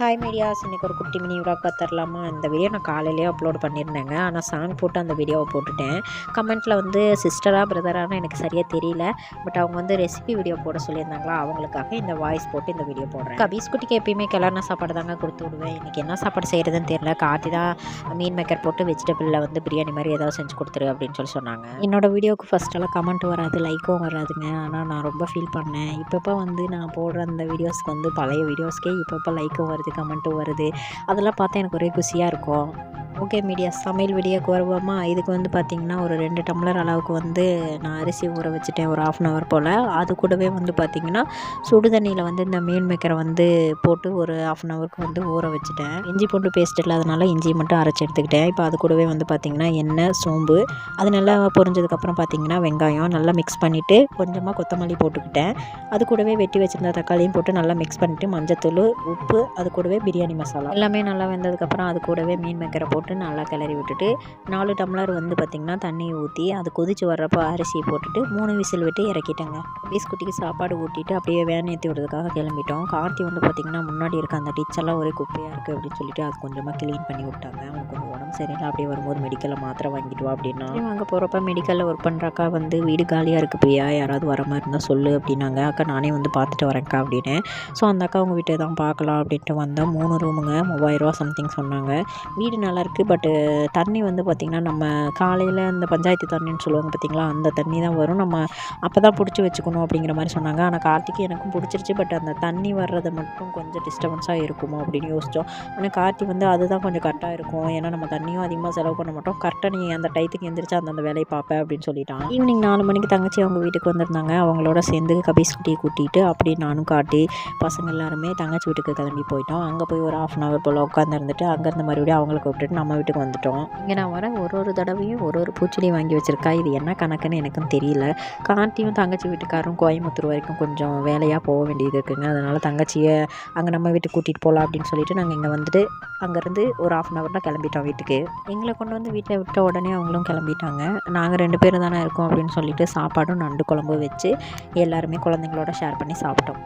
Hi medias இன்றைக்கி ஒரு குட்டி மினி விடாக் பார்த்துடலாமா இந்த வீடியோ நான் காலையிலேயே அப்லோட் பண்ணியிருந்தேங்க. ஆனால் சாங் போட்டு அந்த வீடியோவை போட்டுட்டேன். கமெண்ட்டில் வந்து சிஸ்டராக பிரதரானு எனக்கு சரியாக தெரியல. பட் அவங்க வந்து ரெசிபி வீடியோ போட சொல்லியிருந்தாங்களா? அவங்களுக்காக இந்த வாய்ஸ் போட்டு இந்த வீடியோ போடுறேன். கபீஸ் குட்டிக்கு எப்பயுமே கிளறின சாப்பாடு தாங்க கொடுத்து விடுவேன். இன்றைக்கி என்ன சாப்பாடு செய்கிறதுன்னு தெரியல. காத்தி தான் மீன் மேக்கர் போட்டு வெஜிடபிளில் வந்து பிரியாணி மாதிரி ஏதாவது செஞ்சு கொடுத்துரு அப்படின்னு சொல்லி சொன்னாங்க. என்னோடய வீடியோவுக்கு ஃபஸ்ட்டெல்லாம் கமெண்ட் வராது லைக்கும் வராதுங்க. ஆனால் நான் ரொம்ப ஃபீல் பண்ணேன். இப்பப்போ வந்து நான் போடுற அந்த வீடியோஸ்க்கு வந்து பழைய வீடியோஸ்க்கே இப்பப்போ லைக்கும் வருது. கமெண்ட்டும் வருது. அதெல்லாம் பார்த்தா எனக்கு ஒரே குஷியாக இருக்கும். ஓகே மீடியா சமையல் வீடியோக்கு வருவோமா இதுக்கு வந்து பார்த்திங்கன்னா ஒரு ரெண்டு டம்ளர் அளவுக்கு வந்து நான் அரிசி ஊற வச்சுட்டேன் ஒரு ஆஃப் அன் ஹவர் போல். அது கூடவே வந்து பார்த்திங்கன்னா சுடு தண்ணியில் வந்து இந்த மீன் மேக்கரை வந்து போட்டு ஒரு ஆஃப் அன் ஹவருக்கு வந்து ஊற வச்சுட்டேன். இஞ்சி பூண்டு பேஸ்ட் இல்லாதனால இஞ்சி மட்டும் அரைச்சி எடுத்துக்கிட்டேன். இப்போ அது கூடவே வந்து பார்த்திங்கன்னா எண்ணெய் சோம்பு அது நல்லா பொரிஞ்சதுக்கப்புறம் பார்த்திங்கன்னா வெங்காயம் நல்லா மிக்ஸ் பண்ணிவிட்டு கொஞ்சமாக கொத்தமல்லி போட்டுக்கிட்டேன். அது கூடவே வெட்டி வச்சுருந்த தக்காளியும் போட்டு நல்லா மிக்ஸ் பண்ணிவிட்டு மஞ்சத்தூள் உப்பு அது கூடவே பிரியாணி மசாலா. எல்லாமே நல்லா வெந்ததுக்கப்புறம் அது கூடவே மீன் மேக்கரை போட்டு நல்லா கிளறி விட்டுட்டு நாலு டம்ளர் வந்து பார்த்திங்கன்னா தண்ணி ஊற்றி அது கொதிச்சு வர்றப்போ அரிசியை போட்டுட்டு மூணு விசில் விட்டு இறக்கிட்டேங்க. பீஸ் குட்டிக்கு சாப்பாடு ஊட்டிட்டு அப்படியே வேன் ஏற்றி விடுறதுக்காக கிளம்பிட்டோம். கார்த்தி வந்து பார்த்திங்கன்னா முன்னாடி இருக்க அந்த டிச்செல்லாம் ஒரே குப்பையாக இருக்குது அப்படின்னு சொல்லிட்டு அது கொஞ்சமாக க்ளீன் பண்ணி விட்டாங்க. அவனுக்கு கொஞ்சம் உடம்பு சரியில்லை அப்படியே வரும்போது மெடிக்கலில் மாத்திரை வாங்கிட்டு வா அப்படின்னா. அங்கே போகிறப்ப மெடிக்கலில் ஒர்க் பண்ணுறக்கா வந்து வீடு காலியாக இருக்குது பிரியா யாராவது வர மாதிரி இருந்தால் சொல்லு அப்படின்னாங்க. அக்கா நானே வந்து பார்த்துட்டு வரேன்க்கா அப்படின்னு. ஸோ அந்த அக்கா அவங்க வீட்டை தான் பார்க்கலாம் அப்படின்ட்டு வந்தோம். மூணு ரூமுங்க மூவாயிரரூவா சம்திங் சொன்னாங்க. வீடு நல்லா இருக்குது பட்டு தண்ணி வந்து பார்த்திங்கன்னா நம்ம காலையில் இந்த பஞ்சாயத்து தண்ணின்னு சொல்லுவாங்க பார்த்திங்களா அந்த தண்ணி தான் வரும். நம்ம அப்போ தான் பிடிச்சி வச்சுக்கணும் அப்படிங்கிற மாதிரி சொன்னாங்க. ஆனால் கார்த்திக்கு எனக்கும் பிடிச்சிருச்சு. பட் அந்த தண்ணி வர்றது மட்டும் கொஞ்சம் டிஸ்டர்பன்ஸாக இருக்குமோ அப்படின்னு யோசித்தோம் ஆனால் கார்த்தி வந்து அதுதான் கொஞ்சம் கரெக்டாக இருக்கும். ஏன்னா நம்ம தண்ணியும் அதிகமாக செலவு பண்ண மாட்டோம். கரெக்டாக நீ அந்த டயத்துக்கு எந்திரிச்சு அந்தந்த வேலையை பார்ப்பேன் அப்படின்னு சொல்லிட்டான். ஈவினிங் நாலு மணிக்கு தங்கச்சி அவங்க வீட்டுக்கு வந்திருந்தாங்க. அவங்களோட சேர்ந்து கபீஸ் குட்டியை கூட்டிகிட்டு அப்படியே நானும் காட்டி பசங்க எல்லாருமே தங்கச்சி வீட்டுக்கு கிளம்பி போயிட்டோம். அங்கே போய் ஒரு ஆஃப் அன் ஹவர் போல் உட்காந்துருந்துட்டு அங்கேருந்து மறுபடியும் அவங்களை கூப்பிட்டுட்டு நம்ம வீட்டுக்கு வந்துட்டோம். இங்கே நான் வர ஒரு ஒரு தடவையும் ஒரு ஒரு பூச்செடி வாங்கி வச்சுருக்கா. இது என்ன கணக்குன்னு எனக்கும் தெரியல. கார்த்தியும் தங்கச்சி வீட்டுக்காரும் கோயம்புத்தூர் வரைக்கும் கொஞ்சம் வேலையாக போக வேண்டியது இருக்குங்க. அதனால் தங்கச்சியை அங்கே நம்ம வீட்டுக்கு கூட்டிகிட்டு போகலாம் அப்படின்னு சொல்லிட்டு நாங்கள் இங்கே வந்துட்டு அங்கேருந்து ஒரு ஆஃப் அன் ஹவரில் கிளம்பிட்டோம் வீட்டுக்கு. எங்களை கொண்டு வந்து வீட்டில் விட்ட உடனே அவங்களும் கிளம்பிட்டாங்க. நாங்கள் ரெண்டு பேரும் தானே இருக்கோம் அப்படின்னு சொல்லிட்டு சாப்பாடும் நண்டு குழம்பு வச்சு எல்லாருமே குழந்தைங்களோட ஷேர் பண்ணி சாப்பிட்டோம்.